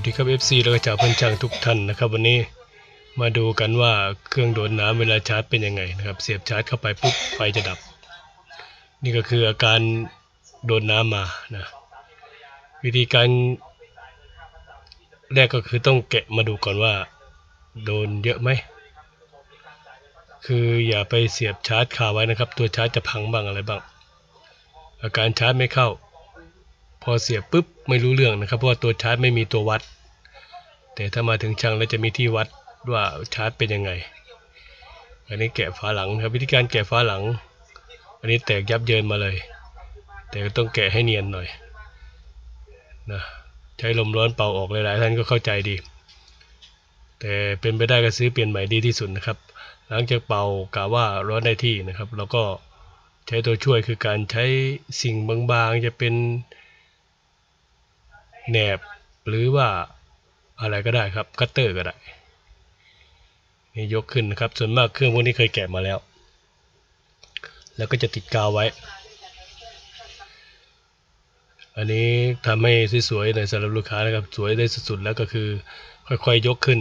วัสดีครับ FC แล้วก็จากเพื่อนช่างทุกท่านนะครับ วันนี้มาดูกันว่าเครื่องโดนน้ำเวลาชาร์จเป็นยังไงนะครับ เสียบชาร์จเข้าไปปุ๊บไฟจะดับ นี่ก็คืออาการโดนน้ำมานะวิธีการ แรกก็คือต้องแกะมาดูก่อนว่า โดนเยอะไหมคืออย่าไปเสียบชาร์จคาไว้นะครับ ตัวชาร์จจะพังบ้างอะไรบ้าง อาการชาร์จไม่เข้า พอเสียบปุ๊บไม่รู้เรื่องนะครับเพราะว่าตัวชาร์จไม่มีตัววัด แต่ถ้ามาถึงช่างแล้วจะมีที่วัดว่าชาร์จเป็นยังไง อันนี้แกะฝาหลังครับวิธีการแกะฝาหลัง อันนี้แตกยับเยินมาเลย แต่ก็ต้องแกะให้เนียนหน่อยนะใช้ลมร้อนเป่าออกหลายๆท่านก็เข้าใจดี แต่เป็นไปได้ก็ซื้อเปลี่ยนใหม่ดีที่สุดนะครับ หลังจากเป่ากะว่าร้อนได้ที่นะครับ แล้วก็ใช้ตัวช่วยคือการใช้สิ่งบางๆจะเป็น แหนบหรือว่าอะไรก็ได้ครับคัตเตอร์ก็ได้นี่ยกขึ้นนะครับ ส่วนมากเครื่องพวกนี้เคยแกะมาแล้ว แล้วก็จะติดกาวไว้ อันนี้ทำให้สวยๆในสำหรับลูกค้านะครับ สวยได้สุดๆแล้วก็คือค่อยๆยกขึ้น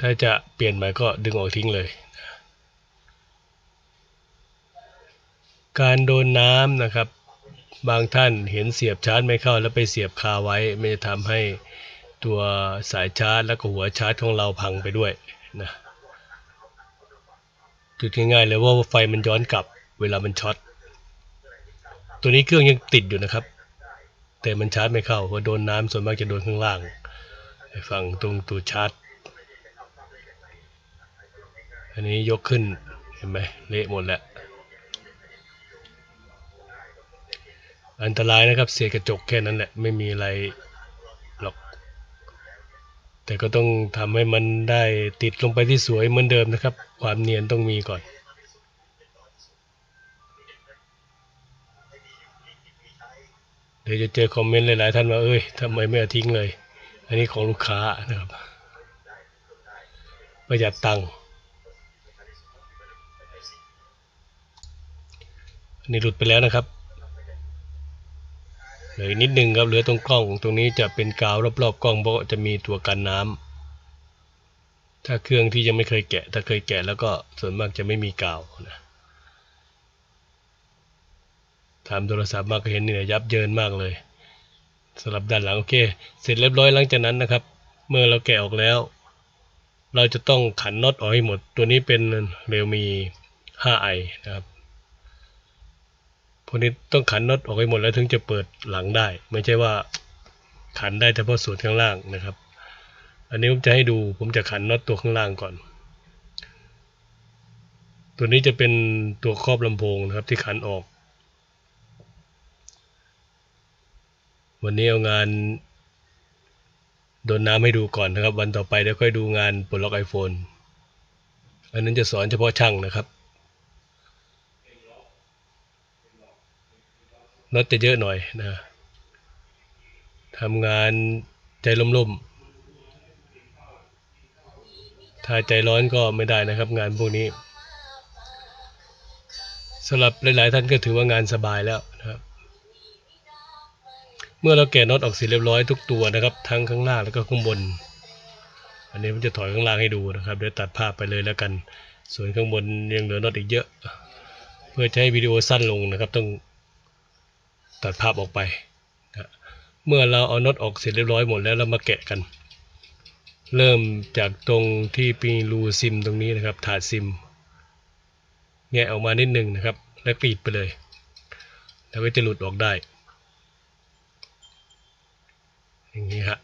ถ้าจะเปลี่ยนใหม่ก็ดึงออกทิ้งเลย การโดนน้ำนะครับ บางท่านเห็นเสียบชาร์จไม่เข้าแล้วไปเสียบคาไว้ มันจะทำให้ตัวสายชาร์จแล้วก็หัวชาร์จของเราพังไปด้วยนะจุดง่ายๆเลยว่าไฟมันย้อนกลับเวลามันช็อต ตัวนี้เครื่องยังติดอยู่นะครับ แต่มันชาร์จไม่เข้าเพราะโดนน้ำส่วนมากจะโดนข้างล่างฝั่งตรงตัวชาร์จ อันนี้ยกขึ้นเห็นไหมเละหมดแล้ว อันตรายนะครับเศษกระจกแค่นั้นแหละ ไม่มีอะไรหรอก แต่ก็ต้องทำให้มันได้ติดลงไปที่สวยเหมือนเดิมนะครับ ความเนียนต้องมีก่อน เดี๋ยวจะเจอคอมเมนต์หลายๆท่านว่า เอ้ยทำไมไม่เอาทิ้งเลย อันนี้ของลูกค้านะครับ ประหยัดตังค์อันนี้หลุดไปแล้วนะครับ เหลือนิดนึงครับเหลือตรงกล้อง ตรงนี้จะเป็นกาวรอบๆกล้องเพราะจะมีตัวกันน้ำถ้าเครื่องที่ยังไม่เคยแกะ ถ้าเคยแกะแล้วก็ส่วนมากจะไม่มีกาวนะทำโทรศัพท์มาก็เห็นเนี่ยยับเยินมากเลยสำหรับด้านหลังโอเค เสร็จเรียบร้อยหลังจากนั้นนะครับ เมื่อเราแกะออกแล้ว เราจะต้องขันน็อตออกให้หมด ตัวนี้เป็นเรลมี 5i นะครับ วกนี้ต้องขันน็อตออกให้หมดแล้วถึงจะเปิดหลังได้ ไม่ใช่ว่าขันได้เฉพาะส่วนข้างล่างนะครับ อันนี้ผมจะให้ดูผมจะขันน็อตตัวข้างล่างก่อน ตัวนี้จะเป็นตัวครอบลำโพงนะครับที่ขันออก วันนี้เอางานโดนน้ำให้ดูก่อนนะครับ วันต่อไปเดี๋ยวค่อยดูงานปลดล็อกไอโฟนอันนั้นจะสอนเฉพาะช่างนะครับ น็อตจะเยอะหน่อยนะทำงานใจล่มๆ ถ้าใจร้อนก็ไม่ได้นะครับงานพวกนี้สำหรับหลาย ๆ ท่านก็ถือว่างานสบายแล้วนะครับ เมื่อเราแกะน็อตออกเสร็จเรียบร้อยทุกตัวนะครับ ทั้งข้างล่างแล้วก็ข้างบน อันนี้ผมจะถอยข้างล่างให้ดูนะครับเดี๋ยวตัดภาพไปเลยแล้วกัน ส่วนข้างบนยังเหลือน็อตอีกเยอะ เพื่อจะให้วิดีโอสั้นลงนะครับต้อง ตัดภาพออกไปนะเมื่อเราเอาน็อตออกเสร็จเรียบร้อยหมดแล้วเรามาแกะกัน เริ่มจากตรงที่ปีรูซิมตรงนี้นะครับถาดซิมแงะออกมานิดหนึ่งนะครับ แล้วกรีดไปเลย แล้วก็จะหลุดออกได้ อย่างนี้ฮะ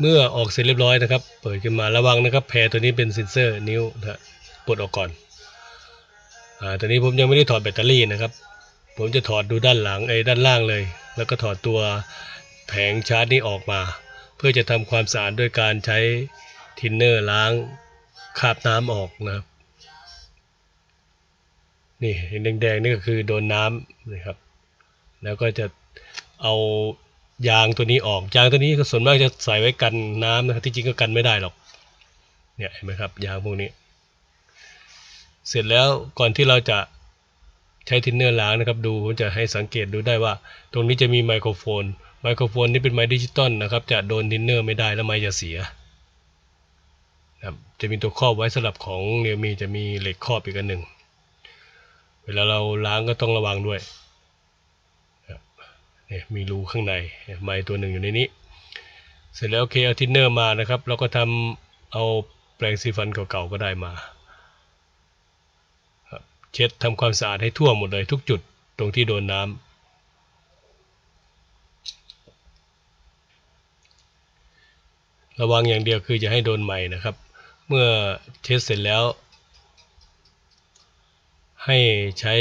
เมื่อออกเสร็จเรียบร้อยนะครับ เปิดขึ้นมาระวังนะครับ แพรตัวนี้เป็นเซ็นเซอร์นิ้วนะฮะปลดออกก่อน อ่าตอนนี้ผมยังไม่ได้ถอดแบตเตอรี่นะครับ ผมจะถอดดูด้านหลังไอ้ด้านล่างเลย แล้วก็ถอดตัวแผงชาร์จนี้ออกมา เพื่อจะทำความสะอาดด้วยการใช้ทินเนอร์ล้างคราบน้ำออกนะครับนี่เห็นแดงๆนี่ก็คือโดนน้ำนะครับ แล้วก็จะเอายางตัวนี้ออก ยางตัวนี้ก็ส่วนมากจะใส่ไว้กันน้ำนะครับ ที่จริงก็กันไม่ได้หรอก เนี่ยเห็นไหมครับยางพวกนี้ เสร็จแล้วก่อนที่เราจะใช้ทินเนอร์ล้างนะครับ ดูผมจะให้สังเกตดูได้ว่า ตรงนี้จะมีไมโครโฟน ไมโครโฟนนี่เป็นไม้ดิจิตอลนะครับ จะโดนทินเนอร์ไม่ได้แล้วไม้จะเสียนะครับจะมีตัวครอบไว้สำหรับของเรียวมีจะมีเหล็กครอบอีกอันหนึ่งเวลาเราล้างก็ต้องระวังด้วยนะครับเนี่ยมีรูข้างในไม้ตัวหนึ่งอยู่ในนี้ เสร็จแล้วโอเคเอาทินเนอร์มานะครับแล้วก็ทำเอาแปรงสีฟันเก่าๆก็ได้มา เช็ดทำความสะอาดให้ทั่วหมดเลยทุกจุดตรงที่โดนน้ำระวังอย่างเดียวคือจะให้โดนไหม่นะครับ เมื่อเช็ดเสร็จแล้ว ให้ใช้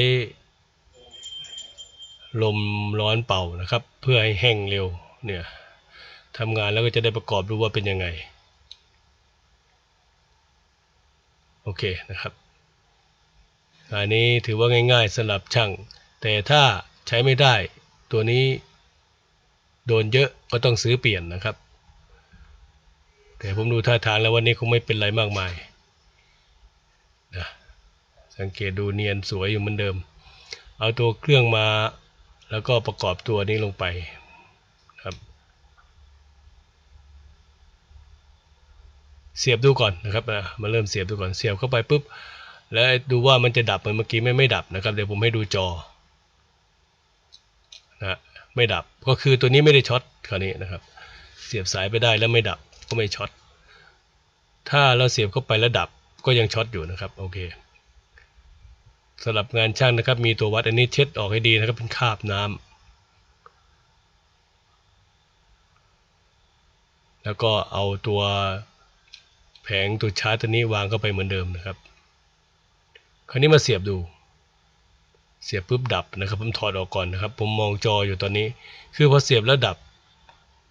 ลมร้อนเป่านะครับ เพื่อให้แห้งเร็วเนี่ยทำงานแล้วก็จะได้ประกอบดูว่าเป็นยังไง โอเคนะครับ อันนี้ถือว่าง่ายๆสำหรับช่าง แต่ถ้าใช้ไม่ได้ ตัวนี้โดนเยอะก็ต้องซื้อเปลี่ยนนะครับ แต่ผมดูท่าทางแล้ววันนี้คงไม่เป็นไรมากมายนะสังเกตดูเนียนสวยอยู่เหมือนเดิม เอาตัวเครื่องมาแล้วก็ประกอบตัวนี้ลงไปครับเสียบดูก่อนนะครับนะมาเริ่มเสียบดูก่อนเสียบเข้าไปปุ๊บ แล้วดูว่ามันจะดับเหมือนเมื่อกี้ไม่ไม่ดับนะครับ เดี๋ยวผมให้ดูจอนะไม่ดับก็คือตัวนี้ไม่ได้ช็อตคราวนี้นะครับ เสียบสายไปได้แล้วไม่ดับก็ไม่ช็อตถ้าเราเสียบเข้าไปแล้วดับก็ยังช็อตอยู่นะครับโอเคสำหรับงานช่างนะครับ มีตัววัดอันนี้เช็ดออกให้ดีนะครับเป็นคราบน้ำแล้วก็เอาตัวแผงตัวชาร์จตัวนี้วางเข้าไปเหมือนเดิมนะครับ คราวนี้มาเสียบดู เสียบปุ๊บดับนะครับ ผมถอดออกก่อนนะครับ ผมมองจออยู่ตอนนี้ คือพอเสียบแล้วดับ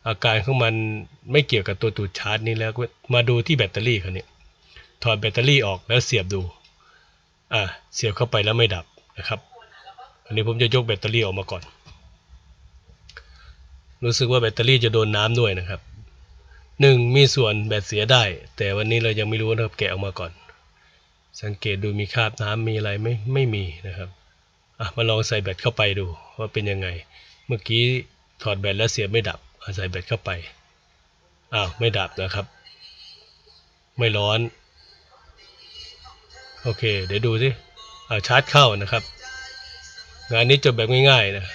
อาการของมันไม่เกี่ยวกับตัวตูดชาร์จนี้แล้วมาดูที่แบตเตอรี่คราวนี้ถอดแบตเตอรี่ออกแล้วเสียบดู อ่าเสียบเข้าไปแล้วไม่ดับนะครับ อันนี้ผมจะยกแบตเตอรี่ออกมาก่อน รู้สึกว่าแบตเตอรี่จะโดนน้ำด้วยนะครับหนึ่งมีส่วนแบตเสียได้ แต่วันนี้เรายังไม่รู้นะครับแกะออกมาก่อน สังเกตดูมีคราบน้ำมีอะไรไม่ไม่มีนะครับอะมาลองใส่แบตเข้าไปดูว่าเป็นยังไง เมื่อกี้ถอดแบตแล้วเสียบไม่ดับเอาใส่แบตเข้าไปอ้าวไม่ดับนะครับ ไม่ร้อน โอเค เดี๋ยวดูสิอ่าชาร์จเข้านะครับ งานนี้จบแบบง่ายๆนะ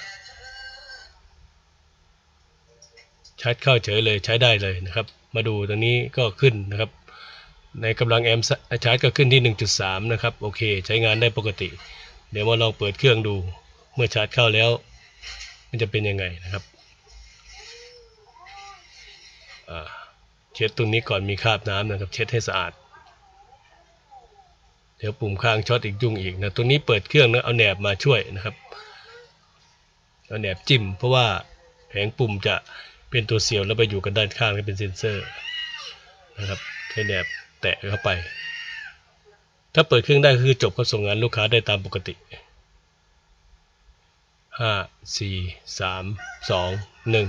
ชาร์จเข้าเฉยเลยใช้ได้เลยนะครับ มาดูตรงนี้ก็ขึ้นนะครับ ในกำลังแอมป์ชาร์จก็ขึ้นที่ 1.3 นะครับ โอเค ใช้งานได้ปกติ เดี๋ยวมาลองเปิดเครื่องดู เมื่อชาร์จเข้าแล้ว มันจะเป็นยังไงนะครับเช็ดตรงนี้ก่อนมีคราบน้ำนะครับ เช็ดให้สะอาด เดี๋ยวปุ่มข้างช็อตอีกยุ่งอีกนะตรงนี้เปิดเครื่องนะเอาแหนบมาช่วยนะครับ เอาแหนบจิ้ม เพราะว่าแผงปุ่มจะเป็นตัวเสียวแล้วไปอยู่กันด้านข้างเป็นเซนเซอร์นะครับใช้แหนบ แตะเข้าไป ถ้าเปิดเครื่องได้คือจบก็ส่งงานลูกค้าได้ตามปกติห้าสี่สามสองหนึ่ง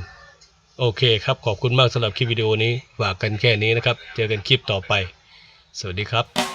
โอเคครับ ขอบคุณมากสำหรับคลิปวิดีโอนี้ฝากกันแค่นี้นะครับ เจอกันคลิปต่อไป สวัสดีครับ